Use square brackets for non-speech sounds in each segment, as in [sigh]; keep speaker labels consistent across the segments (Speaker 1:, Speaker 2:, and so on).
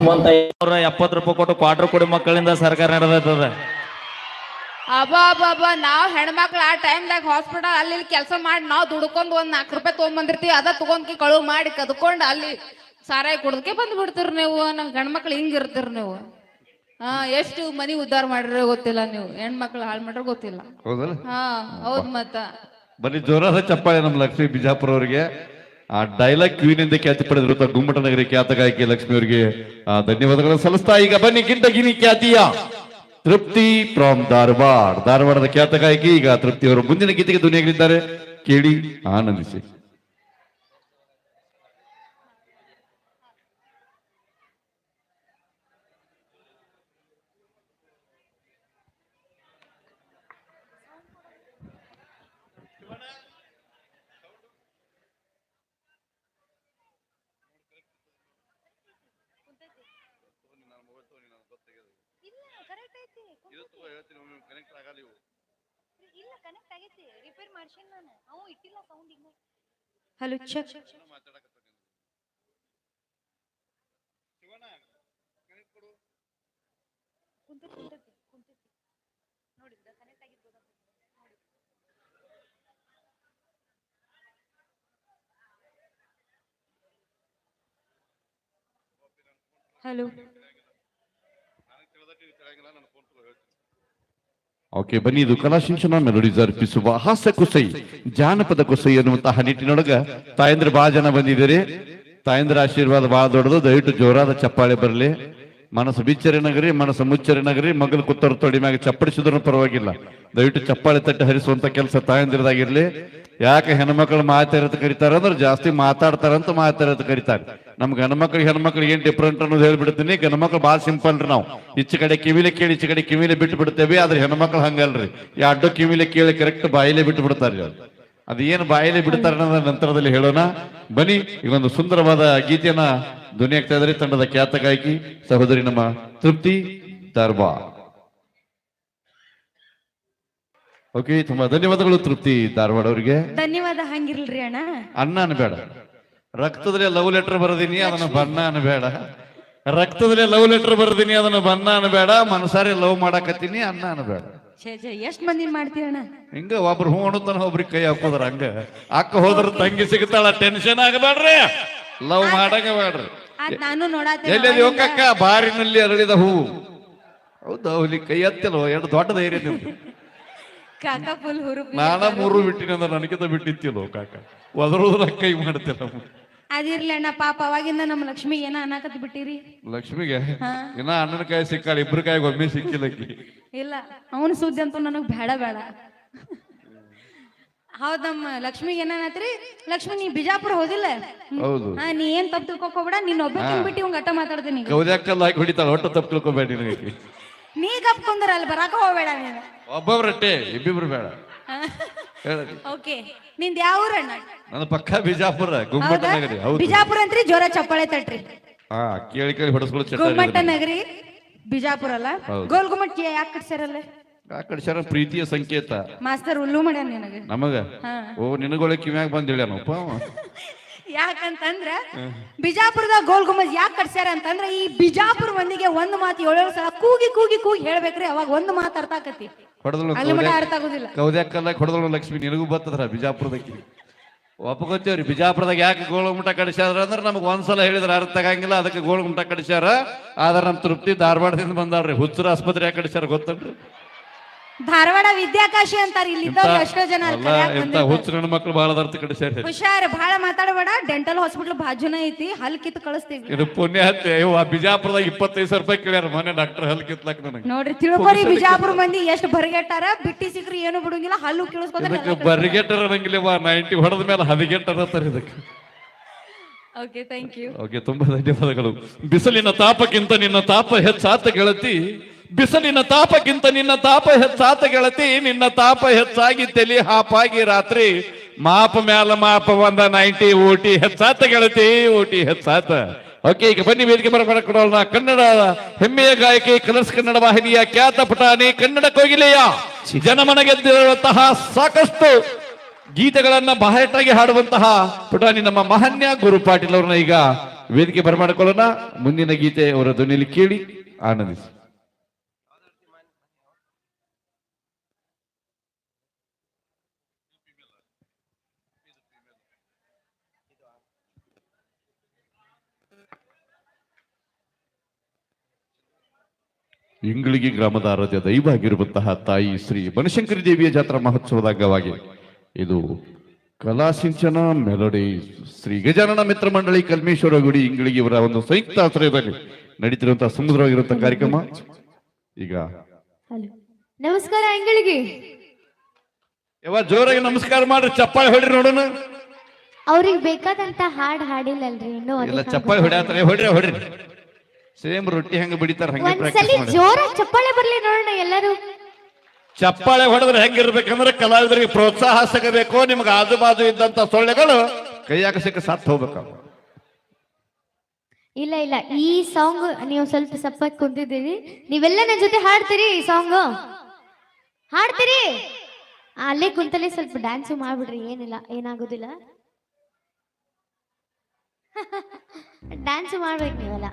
Speaker 1: ಎಪ್ಪತ್ತು ರೂಪಾಯಿ ಕೊಟ್ಟು ಕ್ವಾರ್ಟರ್ ಕೊಡಿ ಮಕ್ಕಳಿಂದ ಸರ್ಕಾರ ನಡೆದೈತದ.
Speaker 2: ಅಬ್ಬಾ ಅಬ್ಬಾ ನಾವ್ ಹೆಣ್ಮಕ್ಳು ಆ ಟೈಮ್ದಾಗ ಹಾಸ್ಪಿಟಲ್ ಅಲ್ಲಿ ಇಲ್ಲಿ ಕೆಲಸ ಮಾಡಿ ನಾವ್ ದುಡ್ಕೊಂಡ್ ಒಂದ್ ನಾಲ್ಕು ರೂಪಾಯಿ ತಗೊಂಬಂದಿರ್ತೀವಿ ಅದ ತಗೊಂಡ್ಕಿ ಕಳು ಮಾಡಿ ಕದ್ಕೊಂಡ್ ಅಲ್ಲಿ ಸಾರಾಯಿ ಕುಡ್ದಕ್ಕೆ ಬಂದ್ ಬಿಡ್ತೀರಿ ನೀವು ನಮ್ ಗಂಡ್ಮಕ್ಳು ಹಿಂಗಿರ್ತೀರಿ ನೀವು. ಹಾ ಎಷ್ಟು ಮನಿ ಉದ್ಧಾರ ಮಾಡಿರೋ ಗೊತ್ತಿಲ್ಲ ನೀವು ಹೆಣ್ಮಕ್ಳು ಹಾಳು ಮಾಡ್ರೆ ಗೊತ್ತಿಲ್ಲ. ಹಾ ಹೌದ್ ಮತ್ತ.
Speaker 3: ಬರೀ ಜೋರಾದ ಚಪ್ಪಾಳೆ ನಮ್ ಲಕ್ಷ್ಮಿ ಬಿಜಾಪುರ ಅವರಿಗೆ ಆ ಡೈಲಾಗ್ ಕ್ವೀನಿಂದ ಖ್ಯಾತಿ ಪಡೆದಿರುವಂತಹ ಗುಮ್ಮಟ ನಗರಿ ಖ್ಯಾತ ಗಾಯಕಿ ಲಕ್ಷ್ಮಿ ಅವರಿಗೆ ಧನ್ಯವಾದಗಳನ್ನು ಸಲ್ಲಿಸ್ತಾ ಈಗ ಬನ್ನಿ ಗಿಂಡಗಿನಿ ಖ್ಯಾತಿಯ ತೃಪ್ತಿ ಫ್ರಾಮ್ ಧಾರವಾಡ. ಧಾರವಾಡದ ಖ್ಯಾತ ಗಾಯಕಿ ಈಗ ತೃಪ್ತಿ ಅವರು ಮುಂದಿನ ಗೀತೆಗೆ ಧ್ವನಿಯಾಗಲಿದ್ದಾರೆ. ಕೇಳಿ, ಆನಂದಿಸಿ.
Speaker 4: ಕರೆಕ್ಟ್ ಇವು. ಇಲ್ಲ ಕನೆಕ್ಟ್ ಆಗೈತಿ ರಿಪೇರ್ ಮಾಡ್ಸೇನ್ ನಾನು. ಅವು ಇಟ್ಟಿಲ್ಲ ಸೌಂಡ್ ಇನ್ನ. Hello check. ಕುಂತೈತಿ ಕುಂತೈತಿ ಕುಂತೈತಿ. ನೋಡಿದ್ದ ಕನೆಕ್ಟ್ ಆಗಿರ್ಬೋದ ನೋಡಿ. ಹಲೋ.
Speaker 3: ಓಕೆ, ಬನ್ನಿ, ಇದು ಕಲಾಶಿಂಚನ ಮೆಲೋಡಿಸ್ ಅರ್ಪಿಸುವ ಹಾಸ್ಯ ಕುಸೈ, ಜಾನಪದ ಕುಸೈ ಅನ್ನುವಂತಹ ನಿಟ್ಟಿನೊಳಗ ತಾಯಂದ್ರ ಬಹಳ ಜನ ಬಂದಿದ್ದೀರಿ ತಾಯಂದ್ರ ಆಶೀರ್ವಾದ ಬಹಳ ದೊಡ್ಡದು, ದಯವಿಟ್ಟು ಜೋರಾದ ಚಪ್ಪಾಳೆ ಬರಲಿ. ಮನಸ್ಸು ಬಿಚ್ಚರಿ ನಗರಿ, ಮನಸ್ಸು ಮುಚ್ಚರಿ ನಗರಿ, ಮಗಲು ಕುತ್ತರು ತೊಡಿ ಮ್ಯಾಗ ಚಪ್ಪಡಿಸಿದ್ರು ಪರವಾಗಿಲ್ಲ. ದಯವಿಟ್ಟು ಚಪ್ಪಾಳೆ ತಟ್ಟಿ ಹರಿಸುವಂತ ಕೆಲಸ ತಾಯಂದಿರದಾಗಿರ್ಲಿ. ಯಾಕೆ ಹೆಣ್ಮಕ್ಳು ಮಾತಾಡೋದು ಕರೀತಾರ ಅಂದ್ರೆ ಜಾಸ್ತಿ ಮಾತಾಡ್ತಾರಂತ ಮಾತಾಡೋದು ಕರೀತಾರೆ. ನಮ್ಗೆ ಹೆಣ್ಮಕ್ಳು ಹೆಣ್ಮಕ್ಳಿಗೆ ಏನ್ ಡಿಫ್ರೆಂಟ್ ಅನ್ನೋದು ಹೇಳ್ಬಿಡ್ತೀನಿ. ಗಂಡ್ಮಕ್ಳು ಭಾಳ ಸಿಂಪಲ್ ರೀ ನಾವು. ಈಚೆ ಕಡೆ ಕಿವಿಲೆ ಕೇಳಿ, ಈಚೆ ಕಡೆ ಕಿವಿಲೆ ಬಿಟ್ಟು ಬಿಡ್ತೇವೆ ಆದ್ರೆ ಹೆಣ್ಮಕ್ಳು ಹಂಗಲ್ರಿ. ಈ ಕಿವಿಲೆ ಕೇಳಿ ಕರೆಕ್ಟ್ ಬಾಯಿಲೆ ಬಿಟ್ಟು ಬಿಡ್ತಾರೆ ಅವ್ರು ಅದು ಏನು ಬಾಯಿಲೆ ಬಿಡ್ತಾರೆ ಅನ್ನೋದ ನಂತರದಲ್ಲಿ ಹೇಳೋಣ. ಬನ್ನಿ ಈ ಒಂದು ಸುಂದರವಾದ ಗೀತೆಯನ್ನ ಧ್ವನಿ ಆಗ್ತಾ ಇದ್ರೆ ತಂಡದ ಖ್ಯಾತ ಗಾಯಕಿ ಸಹೋದರಿ ನಮ್ಮ ತೃಪ್ತಿ ದರ್ಬಾ ಓಕೆ ತುಂಬಾ ಧನ್ಯವಾದಗಳು ತೃಪ್ತಿ ಧಾರವಾಡ ಅವರಿಗೆ.
Speaker 4: ಧನ್ಯವಾದ ಹಂಗಿರ್ಲ್ರಿ ಅಣ್ಣ.
Speaker 3: ಅನ್ನ ಅನ್ಬೇಡ. ರಕ್ತದಲ್ಲಿ ಲವ್ ಲೆಟರ್ ಬರೆದೀನಿ ಅದನ್ನ ಬಣ್ಣ ಅನ್ಬೇಡ. ರಕ್ತದಲ್ಲಿ ಲವ್ ಲೆಟರ್ ಬರೆದೀನಿ ಅದನ್ನ ಬಣ್ಣ ಅನ್ಬೇಡ. ಮನಸಾರಿ ಲವ್ ಮಾಡಾಕತ್ತೀನಿ ಅನ್ನ ಅನ್ಬೇಡ.
Speaker 4: ಛೇ ಛೇ ಎಷ್ಟ್ ಮಂದಿ ಮಾಡ್ತೀವಿ ಅಣ್ಣ?
Speaker 3: ಹಿಂಗ ಒಬ್ರು ಹೂ ಅಣ್ಣ ಒಬ್ರಿಗೆ ಕೈ ಹಾಕೋದ್ರ ಹಂಗ. ಅಕ್ಕ ಹೋದ್ರ ತಂಗಿ ಸಿಗ್ತಾಳ ಟೆನ್ಷನ್ ಆಗಬೇಡ್ರಿ ಲವ್ ಮಾಡಂಗ ಬೇಡ್ರಿ
Speaker 4: ನಾನು ನೋಡಾತೆ
Speaker 3: ಎಲ್ಲಿ ಹೋಗಕ್ಕ? ಬಾರಿನಲ್ಲಿ ಅರಳಿದ ಹೂವು ಹೌದಾ ಹುಲಿ ಕೈ ಹತ್ತಿಲ್ಲ ಎರಡು ದೊಡ್ಡ ಧೈರ್ಯ ನಿಮ್ದು.
Speaker 4: ಕಾಕ ಫುಲ್ ಹುರುಪ್
Speaker 3: ನಾನ ಮೂರು ಬಿಟ್ಟಿನ ಅಂದ್ರೆ ನನಗಿಂತ ಬಿಟ್ಟಿತ್ತಿಲ್ಲ ಕಾಕ ಒದರೋದ್ರ ಕೈ ಮಾಡ್ತಿಲ್ಲ
Speaker 4: ಅದಿರ್ಲಿ ಅಣ್ಣ ಪಾಪ ಅವಾಗಿಂದ ನಮ್ಮ ಲಕ್ಷ್ಮಿಗೆ ಏನ ಅನ್ನಕತ್ ಬಿಟ್ಟಿರಿ?
Speaker 3: ಲಕ್ಷ್ಮಿಗೆ ಇನ್ನ ಅಣ್ಣನ ಕಾಯಿ ಸಿಕ್ಕಾಳ ಇಬ್ರು ಕಾಯಿಗೆ ಒಮ್ಮೆ ಸಿಕ್ಕಿಲ್ಲ
Speaker 4: ಇಲ್ಲ ಅವನ ಸುದ್ದಿ ಅಂತೂ ನನಗ್ ಬೇಡ ಬೇಡ ಹೌದಮ್ಮ ನಮ್ಮ ಲಕ್ಷ್ಮಿಗೆ ಏನಾನತ್ರಿ ಲಕ್ಷ್ಮಿ ನೀ ಬಿಜಾಪುರ ಹೋದಿಲ್ಲ
Speaker 3: ಹೌದು.
Speaker 4: ಹಾ ನೀ ಏನ್ ತಪ್ಪು ತಿಳ್ಕೊಬೇಡ ನೀನ್ ಒಬ್ಬ ಬಿಟ್ಟು ಇವಂಗ ಅಟ್ಟ ಮಾತಾಡ್ತೀನಿ
Speaker 3: ಕೌದ್ಯಾಕಲ್ಲ ಹಾಕಿ ಹೊಡಿತಾಳ ಒಟ್ಟು ತಪ್ಪು ತಿಳ್ಕೊಬೇಡಿ ನನಗೆ.
Speaker 4: ನೀ ಕಪ್ಕೊಂಡ್ರ ಅಲ್ಲಿ ಬರಾಕ ಹೋಗ್ಬೇಡ ನೀನು.
Speaker 3: ಒಬ್ಬೊಬ್ರಟ್ಟೆ ಇಬ್ಬಿಬ್ರು ಬೇಡ. ಹೇಳಿ
Speaker 4: ಓಕೆ ನಿಂದ ಯಾವ ಊರಣ್ಣ
Speaker 3: ನನ್ನ ಪಕ್ಕ ಬಿಜಾಪುರ ಗುಮ್ಮಟ
Speaker 4: ಹೌದಾ
Speaker 3: ನಗರಿ ಹೌದು.
Speaker 4: ಬಿಜಾಪುರ ಅಂತ್ರಿ ಜೋರ ಚಪ್ಪಾಳೆ ತಟ್ರಿ.
Speaker 3: ಹಾ ಕೇಳಿ ಕೇಳಿ ಹೊಡಸ್ಕೊಳ್ಳೋ
Speaker 4: ಗುಮ್ಮಟ
Speaker 3: ಚಟ್ಟ
Speaker 4: ನಗರಿ ಬಿಜಾಪುರ ಅಲ್ಲ?
Speaker 3: ಹೌದು.
Speaker 4: ಗೋಲ್ ಗುಮ್ಮಟ್ ಯಾಕೆ ಕಟ್ಸ್ಯಾರಲ್ಲ?
Speaker 3: ಆ ಕಡೆ ಶರ ಪ್ರೀತಿಯ ಸಂಕೇತ.
Speaker 4: ಮಾಸ್ತರ್ ಉಲ್ಲು ಮಾಡ್ಯಾನ ನಿನಗೆ.
Speaker 3: ನಮಗ?
Speaker 4: ಹಾ.
Speaker 3: ಓ ನಿನಗೊಳೆ ಕಿವ್ಯಾಗ ಬಂದಿಳ್ಯಾನ ಹೇಳ್ಯಾನಪ್ಪ ಅವ. [laughs]
Speaker 4: ಯಾಕಂತಂದ್ರ ಬಿಜಾಪುರದ ಗೋಲ್ ಗುಮ್ಮಜ್ ಯಾಕೆ ಕಟ್ಸ್ಯಾರ ಅಂತಂದ್ರ ಈ ಬಿಜಾಪುರ ಮಂದಿಗೆ ಒಂದ್ ಮಾತು ಏಳೇಳು ಸಲ ಕೂಗಿ ಕೂಗಿ ಕೂಗಿ ಹೇಳ್ಬೇಕ್ರಿ ಅವಾಗ ಒಂದ್ ಮಾತು ಅರ್ಥ ಆಕತಿ.
Speaker 3: ಹೊಡೆದಳು
Speaker 4: ಅಲ್ಲಿ ಮಟ ಅರ್ಥ ಆಗುದಿಲ್ಲ.
Speaker 3: ಕೌದ್ಯಾಕಲ್ಲ ಹೊಡೆದಳು ಲಕ್ಷ್ಮಿ ನಿನಗೂ ಬರ್ತದ್ರ ಬಿಜಾಪುರದಕ್ಕೆ? ಒಪ್ಕೋತೇವ್ರಿ ಬಿಜಾಪುರದಾಗ ಯಾಕೆ ಗೋಳಗುಮಟ ಕಡಿಸ್ಯಾರ ಅಂದ್ರೆ ನಮ್ಗೆ ಒಂದ್ಸಲ ಹೇಳಿದ್ರೆ ಅರ್ಥ ಆಗಂಗಿಲ್ಲ ಅದಕ್ಕೆ ಗೋಳಗುಮಟ ಕಡಿಸ್ಯಾರ ಆದ್ರೆ ನಮ್ಮ ತೃಪ್ತಿ ಧಾರವಾಡದಿಂದ ಬಂದಾಳ್ರಿ. ಹುಚ್ಚರ ಆಸ್ಪತ್ರೆ ಯಾಕೆ ಕಡಿಸ್ಯಾರ ಗೊತ್ತಲ್ರಿ?
Speaker 4: ಧಾರವಾಡ ವಿದ್ಯಾಕಾಶಿ ಅಂತಾರೆ ಇಲ್ಲಿ ಇದ್ದವ್ರು ಎಷ್ಟೋ ಜನ ಅಲ್ಲಿ
Speaker 3: ಅಲ್ಲ
Speaker 4: ಕಲ್ಯಾಕ್
Speaker 3: ಎಂತ
Speaker 4: ಬಂದಿರ್ತಾರ.
Speaker 3: ಹುಚ್ಚ ನನ್ನ ಮಕ್ಳು ಬಹಳ
Speaker 4: ಹುಷಾರ್ ಬಹಳ ಮಾತಾಡಬೇಡ ಡೆಂಟಲ್ ಹಾಸ್ಪಿಟಲ್ ಬಾಜುನ ಐತಿ ಹಲ್ ಕಿತ್ತು ಕಳಿಸ್ತೀವಿ.
Speaker 3: ಇದು ಪುಣ್ಯ ಹತ್ತೆ ಇವ ಬಿಜಾಪುರದಾಗ ಇಪ್ಪತ್ತೈದು ಸಾವಿರ ರೂಪಾಯಿ ಕೇಳ್ಯಾರ ಮೊನ್ನೆ ಡಾಕ್ಟರ್ ಹಲ್ ಕಿತ್ಲಾಕ್ ನನಗೆ.
Speaker 4: ನೋಡ್ರಿ ತಿಳ್ಕೊರಿ ಬಿಜಾಪುರ ಮಂದಿ ಎಷ್ಟು ಬರಿಗೆಟ್ಟಾರ ಬಿಟ್ಟಿ ಸಿಕ್ರಿ ಏನು ಬಿಡುಂಗಿಲ್ಲ ಹಲ್ಲು
Speaker 3: ಇದಕ್ಕೆ
Speaker 4: ಕೇಳಿಸ್ಕೊತಾರೆ
Speaker 3: ಬರ್ಗೆಟ್ಟರ ಅನ್ನಂಗಿಲ್ಲ ನೈಂಟಿ ಹೊಡೆದ ಮೇಲೆ ಹದಿಗೆಟ್ಟರ ಅಂತಾರೆ ಇದಕ್ಕೆ.
Speaker 4: ಓಕೆ ಥ್ಯಾಂಕ್ ಯು
Speaker 3: ಓಕೆ ತುಂಬಾ ಧನ್ಯವಾದಗಳು. ಬಿಸಿಲಿನ ತಾಪಕ್ಕಿಂತ ನಿನ್ನ ತಾಪ ಹೆಚ್ಚಾತ ಗೆಳತಿ ಬಿಸಿಲಿನ ತಾಪಕ್ಕಿಂತ ನಿನ್ನ ತಾಪ ಹೆಚ್ಚಾತ ಗೆಳತಿ, ನಿನ್ನ ತಾಪ ಹೆಚ್ಚಾಗಿ ತೆಲಿ ಹಾಪಾಗಿ ರಾತ್ರಿ. ಮಾಪ ಮ್ಯಾಲ ಮಾಪ ಒಂದ ನೈಂಟಿ ಓಟಿ ಹೆಚ್ಚಾತ ಗೆಳತಿ ಓಟಿ ಹೆಚ್ಚಾತ ಓಕೆ, ಈಗ ಬನ್ನಿ ವೇದಿಕೆ ಬರಕೊಡೋಣ ಕನ್ನಡ ಹೆಮ್ಮೆಯ ಗಾಯಕಿ, ಕಲರ್ಸ್ ಕನ್ನಡ ವಾಹಿನಿಯ ಖ್ಯಾತ ಪುಟಾಣಿ, ಕನ್ನಡ ಕೋಗಿಲೆಯ ಜನಮನ ಗೆದ್ದಿರುವಂತಹ ಸಾಕಷ್ಟು ಗೀತೆಗಳನ್ನ ಬಹಳಟಾಗಿ ಹಾಡುವಂತಹ ಪುಟಾಣಿ ನಮ್ಮ ಮಹನ್ಯ ಗುರು ಪಾಟೀಲ್ ಅವ್ರನ್ನ ಈಗ ವೇದಿಕೆ ಬರಮಾಡಿಕೊಳ್ಳೋಣ. ಮುಂದಿನ ಗೀತೆ ಅವರ ಧ್ವನಿಯಲ್ಲಿ ಕೇಳಿ ಆನಂದಿಸಿ. ಇಂಗಳಿಗೆ ಗ್ರಾಮದ ಆರಾಧ್ಯ ದೈವ ಆಗಿರುವಂತಹ ತಾಯಿ ಶ್ರೀ ಬನಶಂಕರಿ ದೇವಿಯ ಜಾತ್ರಾ ಮಹೋತ್ಸವದ ಅಂಗವಾಗಿ ಇದು ಕಲಾಸಿಂಚನ ಮೆಲೋಡಿ ಶ್ರೀ ಗಜಾನನ ಮಿತ್ರ ಮಂಡಳಿ ಕಲ್ಮೇಶ್ವರ ಗುಡಿ ಇಂಗಳಿಗೆ ಇವರ ಒಂದು ಸಂಯುಕ್ತ ಆಶ್ರಯದಲ್ಲಿ ನಡೀತಿರುವಂತಹ ಸುಂದರವಾಗಿರುವಂತಹ ಕಾರ್ಯಕ್ರಮ. ಈಗ
Speaker 5: ನಮಸ್ಕಾರ ಇಂಗಳಿಗೆ
Speaker 3: ಯಾವ ಜೋರಾಗಿ ನಮಸ್ಕಾರ ಮಾಡ್ರಿ. ಚಪ್ಪಾಳೆ ಹೊಡ್ರಿ ನೋಡೋಣ.
Speaker 5: ಅವ್ರಿಗೆ ಬೇಕಾದಂತ ಹಾಡ್ ಹಾಡಿಲ್ಲಲ್ರಿ ಇನ್ನು
Speaker 3: ಎಲ್ಲ ಚಪ್ಪಾಳೆ ಹೊಡ್ಯಾತ್ರ. ಹೊಡ್ರಿ ಹೊಡ್ರಿ. ಸೇಮ್ ರೊಟ್ಟಿ ಹೆಂಗ್ ಬಿಡಿತಾರ ಹಂಗೆ
Speaker 5: ಒಂದ್ಸಲಿ
Speaker 3: ಪ್ರಾಕ್ಟೀಸ್ ಮಾಡಿ.
Speaker 5: ಜೋರ ಚಪ್ಪಾಳೆ ಬರ್ಲಿ ನೋಡೋಣ ಎಲ್ಲರೂ.
Speaker 3: ಚಪ್ಪಾಳೆ ಹೊಡೆದ್ರೆ ಹೆಂಗಿರ್ಬೇಕಂದ್ರೆ ಕಲಾವಿದರಿಗೆ ಪ್ರೋತ್ಸಾಹ ಸಿಗಬೇಕು. ನಿಮ್ಗೆ ಆಜು ಬಾಜು ಇದ್ದಂತ ಸೊಳ್ಳೆಗಳು ಕೈಯಾಗ ಸಿಕ್ಕ ಸತ್ತು ಹೋಗ್ಬೇಕು
Speaker 5: ಇಲ್ಲ ಇಲ್ಲ ಈ ಸಾಂಗ್ ನೀವು ಸ್ವಲ್ಪ ಸಪ್ಪತ್ ಕುಂತಿದ್ದೀರಿ. ನೀವೆಲ್ಲ ನನ್ನ ಜೊತೆ ಹಾಡ್ತೀರಿ ಈ ಸಾಂಗ್ ಹಾಡ್ತೀರಿ? ಆ, ಅಲ್ಲೇ ಕುಂತಲ್ಲೇ ಸ್ವಲ್ಪ ಡ್ಯಾನ್ಸ್ ಮಾಡ್ಬಿಡ್ರಿ ಏನಿಲ್ಲ ಏನಾಗೋದಿಲ್ಲ. [laughs] ಡ್ಯಾನ್ಸ್ ಮಾಡ್ಬೇಕು ನೀವೆಲ್ಲ.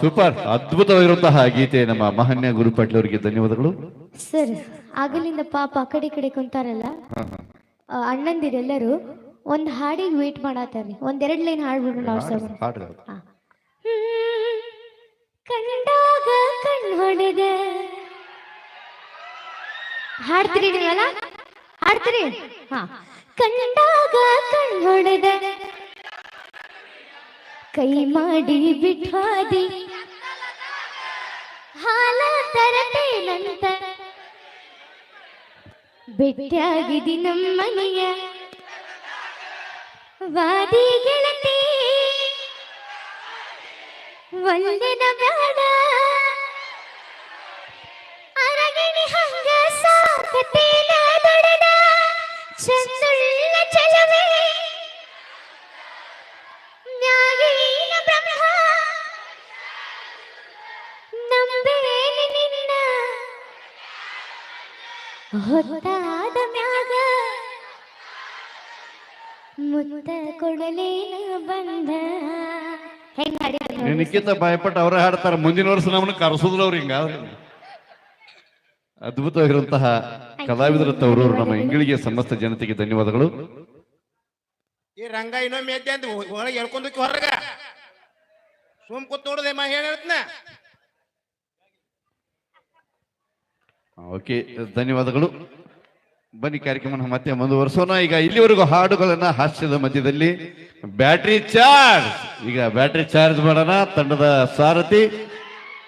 Speaker 3: ಸೂಪರ್. ಅದ್ಭುತವಾಗಿರುವಂತಹ ಗೀತೆ ನಮ್ಮ ಮಹನ್ಯ ಗುರುಪಾಟ್ಲ ಅವರಿಗೆ ಧನ್ಯವಾದಗಳು.
Speaker 5: ಸರ್ ಆಗಲಿಂದ ಪಾಪ ಆ ಕಡೆ ಈ ಕಡೆ ಕುಂತಾರಲ್ಲ? ಅಣ್ಣಂದಿರೆಲ್ಲರೂ ಒಂದ್ ಹಾಡಿಗೆ ವೇಟ್ ಮಾಡತ್ತಾರ್ರಿ ಒಂದೆರಡು ಲೈನ್ ಹಾಡ್ಬಿಡೋಣ ಅವ್ರ ಸರ್
Speaker 3: ಹಾಡ್ರಿ.
Speaker 5: ಕಂಡಾಗ ಕಣ್ ಹೊಡೆದ. ಹಾಡ್ತೀರಿ ನೀವಲ್ಲ ಹಾಡ್ತೀರಿ? ಹಾ. ಕಂಡಾಗ ಕಣ್ ಹೊಡೆದ. ಕೈ ಮಾಡಿ ಬಿಟ್ಟಾದಿ. ಹಾಲ ತರತೇನಂತ ಭೇಟಿಯಾಗಿದಿ ನಮ್ಮನೆಯ. ವಾದಿ ಗೆಳತಿ, ಒಂದಿನ ಬೇಡ. ಅರಗಿಣಿ ಹಂಗ ಸಾಕತೇನ ದೊಡದ ಚಂದುಳ್ಳ ಚಲವೇ. ನ್ಯಾಯೀನ ಬ್ರಹ್ಮ ನಂಬೇನಿ ನಿನ್ನ. ಹೊತ್ತಾದ ಮುತ್ತ ಕೊಡಲೇನ ಬಂದ. ಹೆಂಗ್ ಹಾಡಿದ್ರು ನೋಡಿ.
Speaker 3: ನಿನಕ್ಕಿಂತ ಭಯಪಟ್ಟು ಅವರೇ ಹಾಡ್ತಾರೆ. ಮುಂದಿನ ವರ್ಷ ನಮ್ಮನ್ನ ಕರೆಸೋದ್ರ ಅವ್ರು ಹಿಂಗ. ಅದ್ಭುತವಾಗಿರುವಂತಹ ಕಲಾವಿದರ ತವರೂರು ನಮ್ಮ ಇಂಗಳಿಗೆ ಸಮಸ್ತ ಜನತೆಗೆ ಧನ್ಯವಾದಗಳು.
Speaker 6: ಈ ರಂಗ ಇನ್ನೊಮ್ಮೆ ಎದ್ದೆ ಅಂತ ಒಳಗೆ ಹೇಳ್ಕೊಂಡೋಗಿ ಹೊರಗ. ಸುಮ್ ಕೂತ್ ನೋಡದೆ ಮಾ ಹೇಳ್ತನ.
Speaker 3: ಓಕೆ ಧನ್ಯವಾದಗಳು. ಬನ್ನಿ ಕಾರ್ಯಕ್ರಮ ಮತ್ತೆ ಮುಂದುವರಿಸೋಣ. ಈಗ ಇಲ್ಲಿವರೆಗೂ ಹಾಡುಗಳನ್ನ ಹಾಸ್ಯದ ಮಧ್ಯದಲ್ಲಿ ಬ್ಯಾಟ್ರಿ ಚಾರ್ಜ್. ಈಗ ಬ್ಯಾಟ್ರಿ ಚಾರ್ಜ್ ಮಾಡೋಣ, ತಂಡದ ಸಾರಥಿ.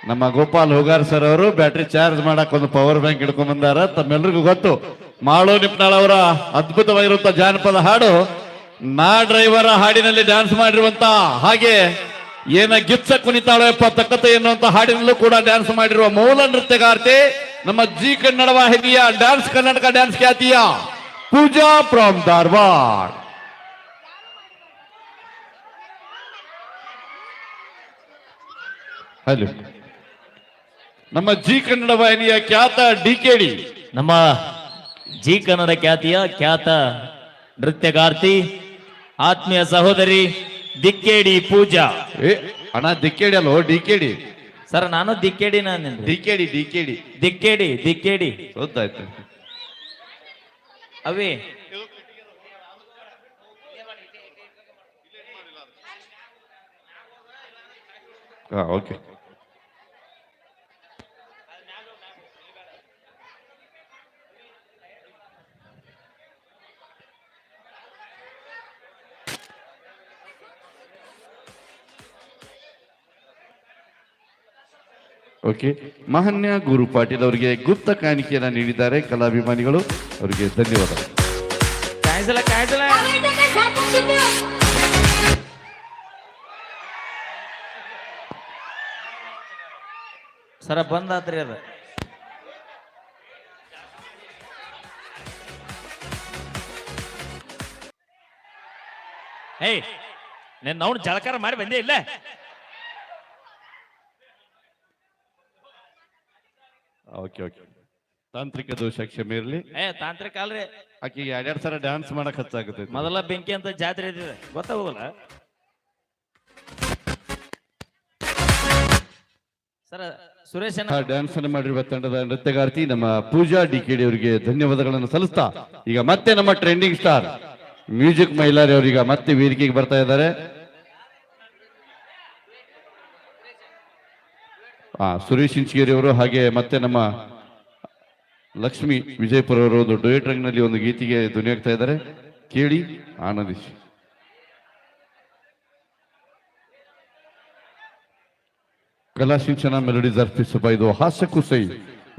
Speaker 3: ನಮ್ಮ ಗೋಪಾಲ್ ಹೋಗಾರ್ ಸರ್ ಅವರು ಬ್ಯಾಟ್ರಿ ಚಾರ್ಜ್ ಮಾಡಕ್ ಒಂದು ಪವರ್ ಬ್ಯಾಂಕ್ ಹಿಡ್ಕೊಂಡ್ ಬಂದಾರ. ತಮ್ಮೆಲ್ರಿಗೂ ಗೊತ್ತು, ಮಾಳೋ ನಿಪ್ನಾಳ್ ಅವರ ಅದ್ಭುತವಾಗಿರುವಂತ ಜಾನಪದ ಹಾಡು. ನಾ ಡ್ರೈವರ ಹಾಡಿನಲ್ಲಿ ಡ್ಯಾನ್ಸ್ ಮಾಡಿರುವಂತ ಹಾಗೆ ಏನ ಗಿಚ್ಚ ಕುಣಿತಾಳಪ್ಪ ತಕ್ಕತೆ ಎನ್ನುವಂತ ಹಾಡಿನಲ್ಲೂ ಕೂಡ ಡ್ಯಾನ್ಸ್ ಮಾಡಿರುವ ಮೂಲ ನೃತ್ಯಗಾರ್ತಿ, ನಮ್ಮ ಜಿ ಕನ್ನಡ ವಾಹಿನಿಯ ಡ್ಯಾನ್ಸ್ ಕರ್ನಾಟಕ ಡ್ಯಾನ್ಸ್ ಖ್ಯಾತಿಯ ಪೂಜಾ ಫ್ರಮ್ ಧಾರವಾಡ್. ಹಲೋ ನಮ್ಮ ಜಿ ಕನ್ನಡ ವಾಹಿನಿಯ ಖ್ಯಾತ ಡಿ ಕೆ ಡಿ.
Speaker 1: ನಮ್ಮ ಜಿ ಕನ್ನಡ ಖ್ಯಾತಿಯ ಖ್ಯಾತ ನೃತ್ಯಗಾರ್ತಿ, ಆತ್ಮೀಯ ಸಹೋದರಿ ದಿಕ್ಕೇಡಿ ಪೂಜಾ.
Speaker 3: ಏ ಅಣ್ಣ ದಿಕ್ಕೇಡಿ ಅಲ್ಲೋ ಡಿ ಕೆ ಡಿ
Speaker 1: ಸರ್ ನಾನು ದಿಕ್ಕೇಡಿ ನಾನು
Speaker 3: ದಿಕ್ಕೇಡಿ ಡಿಕೆಡಿ.
Speaker 1: ದಿಕ್ಕೇಡಿ ದಿಕ್ಕೇಡಿ.
Speaker 3: ಗೊತ್ತಾಯ್ತು.
Speaker 1: ಅವಿ.
Speaker 3: ಹಾ ಓಕೆ. ಓಕೆ. ಮಹನ್ಯ ಗುರು ಪಾಟೀಲ್ ಅವರಿಗೆ ಗುಪ್ತ ಕಾಣಿಕೆಯನ್ನು ನೀಡಿದ್ದಾರೆ ಕಲಾಭಿಮಾನಿಗಳು. ಅವರಿಗೆ ಧನ್ಯವಾದ
Speaker 1: ಸರ, ಬಂದಾತ್ರಿ ಅದ. ಏಯ್, ನಿನ್ನ ಅವ್ನು ಜಳಕಾರ ಮಾಡಿ ಬಂದೇ ಇಲ್ಲ?
Speaker 3: ಓಕೆ ಓಕೆ ತಾಂತ್ರಿಕ ದೋಷ ಕ್ಷಮೆ ಇರಲಿ.
Speaker 1: ಏ ತಾಂತ್ರಿಕ ಅಲ್ರಿ.
Speaker 3: ಆಕೆಗೆ ಎರಡೆರಡು ಸಲ ಡ್ಯಾನ್ಸ್ ಮಾಡಕ್ ಹಚ್ಚಾಗುತ್ತೆ
Speaker 1: ಮೊದಲ ಬೆಂಕಿ ಅಂತ ಜಾತ್ರೆ ಇದೆ ಗೊತ್ತಾಗೋಲ್ಲ ಸರ ಸುರೇಶ್ ಅಣ್ಣ.
Speaker 3: ಡ್ಯಾನ್ಸ್ ಅನ್ನು ಮಾಡಿರುವ ತಂಡದ ನೃತ್ಯಗಾರ್ತಿ ನಮ್ಮ ಪೂಜಾ ಡಿ ಕೆ ಡಿ ಅವರಿಗೆ ಧನ್ಯವಾದಗಳನ್ನು ಸಲ್ಲಿಸ್ತಾ ಈಗ ಮತ್ತೆ ನಮ್ಮ ಟ್ರೆಂಡಿಂಗ್ ಸ್ಟಾರ್ ಮ್ಯೂಸಿಕ್ ಮೈಲಾರಿ ಅವರೀಗ ಮತ್ತೆ ವೇದಿಕೆಗೆ ಬರ್ತಾ ಇದ್ದಾರೆ. ಸುರೇಶ್ ಇಂಚಗೇರಿ ಅವರು ಹಾಗೆ ಮತ್ತೆ ನಮ್ಮ ಲಕ್ಷ್ಮಿ ವಿಜಯಪುರ ಅವರು ಒಂದು ಡೊಯೇಟ್ ರಂಗ್ನಲ್ಲಿ ಒಂದು ಗೀತೆಗೆ ಧ್ವನಿ ಆಗ್ತಾ ಇದ್ದಾರೆ. ಕೇಳಿ ಆನಂದಿಸಿ. ಕಲಾ ಶಿಕ್ಷಣ ಮೆಲಡಿ ಅರ್ಪಿಸುವ ಇದು ಹಾಸ್ಯ ಕುಸೈ,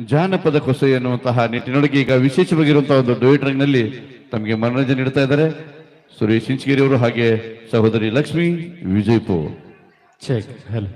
Speaker 3: ಜಾನಪದ ಕುಸೈ ಎನ್ನುವಂತಹ ನಿಟ್ಟಿನೊಳಗೆ ಈಗ ವಿಶೇಷವಾಗಿರುವಂತಹ ಒಂದು ಡೊಯೇಟ್ ರಂಗ್ನಲ್ಲಿ ತಮಗೆ ಮನೋರಂಜನೆ ನೀಡ್ತಾ ಇದ್ದಾರೆ. ಸುರೇಶ್ ಇಂಚಗೇರಿ ಅವರು ಹಾಗೆ ಸಹೋದರಿ ಲಕ್ಷ್ಮಿ ವಿಜಯಪುರ್.
Speaker 7: Check hello